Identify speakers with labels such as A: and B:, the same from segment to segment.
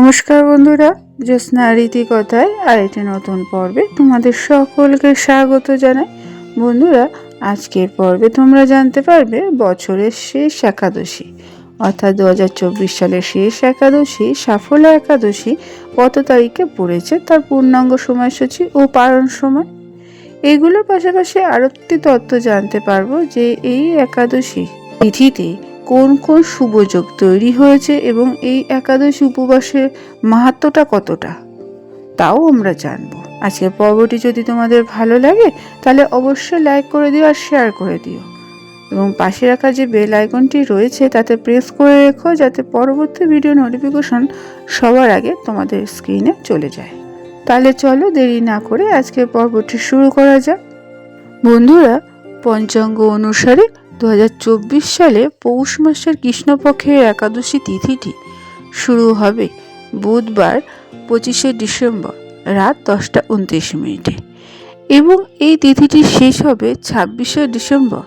A: নমস্কার বন্ধুরা, জ্যোৎস্না রীতি কথায় আরেকটি নতুন পর্বে তোমাদের সকলকে স্বাগত জানাই। বন্ধুরা, আজকের পর্বে তোমরা জানতে পারবে বছরের শেষ একাদশী। অর্থাৎ দু হাজার চব্বিশ সালের শেষ একাদশী, সাফল্য একাদশী কত তারিখে পড়েছে তার পূর্ণাঙ্গ সময়সূচি ও পালন সময়। এগুলোর পাশাপাশি আরও একটি তথ্য জানতে পারব যে এই একাদশী তিথিতে কোন কোন শুভযোগ তৈরি হয়েছে এবং এই একাদশী উপবাসের মাহাত্মটা কতটা, তাও আমরা জানব। আজকের পর্বটি যদি তোমাদের ভালো লাগে, তাহলে অবশ্যই লাইক করে দিও আর শেয়ার করে দিও। এবং পাশে রাখা যে বেল আইকনটি রয়েছে, তাতে প্রেস করে রেখো যাতে পরবর্তী ভিডিও নোটিফিকেশন সবার আগে তোমাদের স্ক্রিনে চলে যায়। তাহলে চলো দেরি না করে আজকের পর্বটি শুরু করা যাক। বন্ধুরা, পঞ্চাঙ্গ অনুসারে দু হাজার চব্বিশ সালে পৌষ মাসের কৃষ্ণপক্ষের একাদশী তিথিটি শুরু হবে বুধবার, পঁচিশে ডিসেম্বর, রাত দশটা উনত্রিশ মিনিটে। এবং এই তিথিটি শেষ হবে ছাব্বিশে ডিসেম্বর,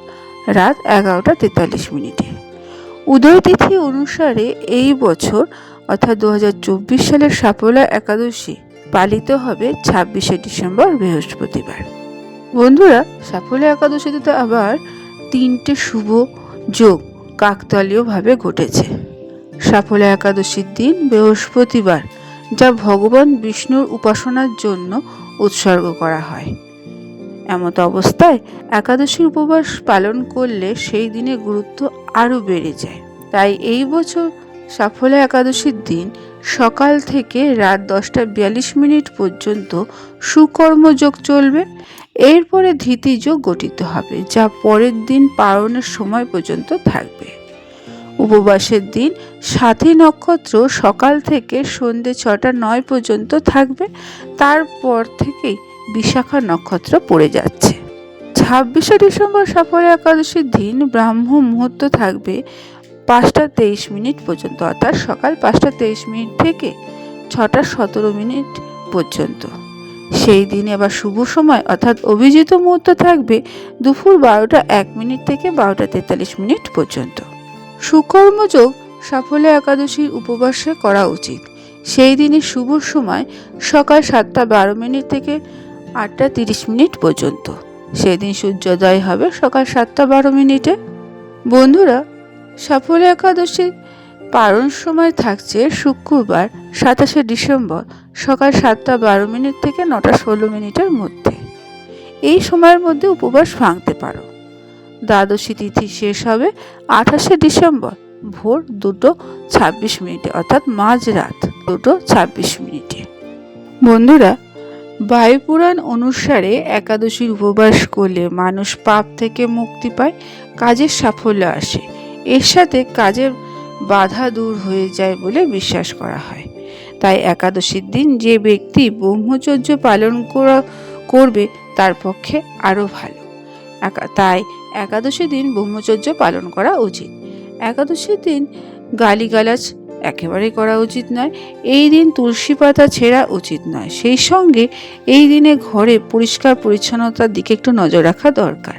A: রাত এগারোটা তেতাল্লিশ মিনিটে। উদয় তিথি অনুসারে এই বছর, অর্থাৎ দু হাজার চব্বিশ সালের সাফল্য একাদশী পালিত হবে ছাব্বিশে ডিসেম্বর বৃহস্পতিবার। বন্ধুরা, সাফল্য একাদশীতে তো আবার তিনটে শুভ যোগ কাকতালীয়ভাবে ঘটেছে। সাফল্য একাদশীর দিন বৃহস্পতিবার, যা ভগবান বিষ্ণুর উপাসনার জন্য উৎসর্গ করা হয়। এমত অবস্থায় একাদশীর উপবাস পালন করলে সেই দিনের গুরুত্ব আরও বেড়ে যায়। তাই এই বছর সাফল্য একাদশীর দিন সকাল থেকে রাত দশটা বিয়াল্লিশ মিনিট পর্যন্ত সুকর্মযোগ চলবে এরপরে ধৃতিযোগ গঠিত হবে, যা পরের দিন পালনের সময় পর্যন্ত থাকবে। উপবাসের দিন সাথী নক্ষত্র সকাল থেকে সন্ধে ছটা নয় পর্যন্ত থাকবে, তারপর থেকেই বিশাখা নক্ষত্র পড়ে যাচ্ছে। ছাব্বিশে ডিসেম্বর সাফল্য একাদশীর দিন ব্রাহ্ম মুহূর্ত থাকবে পাঁচটা তেইশ মিনিট পর্যন্ত, অর্থাৎ সকাল পাঁচটা তেইশ মিনিট থেকে ছটা সতেরো মিনিট পর্যন্ত। সেই দিনে আবার শুভ সময়, অর্থাৎ অভিজিত মুহূর্ত থাকবে দুপুর বারোটা এক মিনিট থেকে বারোটা তেতাল্লিশ মিনিট পর্যন্ত। সুকর্মযোগ সাফল্য একাদশীর উপবাসে করা উচিত। সেই দিনের শুভ সময় সকাল সাতটা বারো মিনিট থেকে আটটা তিরিশ মিনিট পর্যন্ত। সেই দিন সূর্যোদয় হবে সকাল সাতটা বারো মিনিটে। বন্ধুরা, সাফল্য একাদশী পালন সময় থাকছে শুক্রবার সাতাশে ডিসেম্বর সকাল সাতটা বারো মিনিট থেকে নটা ষোলো মিনিটের মধ্যে। এই সময়ের মধ্যে উপবাস ভাঙতে পারো। দ্বাদশী তিথি শেষ হবে আঠাশে ডিসেম্বর ভোর দুটো ছাব্বিশ মিনিটে, অর্থাৎ মাঝরাত দুটো ছাব্বিশ মিনিটে। বন্ধুরা, বায়ুপুরাণ অনুসারে একাদশীর উপবাস করলে মানুষ পাপ থেকে মুক্তি পায়, কাজের সাফল্য আসে। এর সাথে কাজের বাধা দূর হয়ে যায় বলে বিশ্বাস করা হয়। তাই একাদশীর দিন যে ব্যক্তি ব্রহ্মচর্য পালন করা, করবে তার পক্ষে আরও ভালো। তাই একাদশী দিন ব্রহ্মচর্য পালন করা উচিত। একাদশীর দিন গালিগালাজ একেবারে করা উচিত নয়, এই দিন তুলসী পাতা ছেঁড়া উচিত নয়। সেই সঙ্গে এই দিনে ঘরে পরিষ্কার পরিচ্ছন্নতার দিকে একটু নজর রাখা দরকার।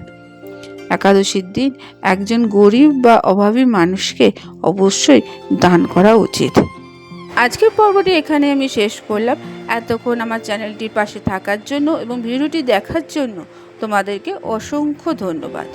A: একাদশীর দিন একজন গরিব বা অভাবী মানুষকে অবশ্যই দান করা উচিত। আজকের পর্বটি এখানে আমি শেষ করলাম। এতক্ষণ আমার চ্যানেলটির পাশে থাকার জন্য এবং ভিডিওটি দেখার জন্য তোমাদেরকে অসংখ্য ধন্যবাদ।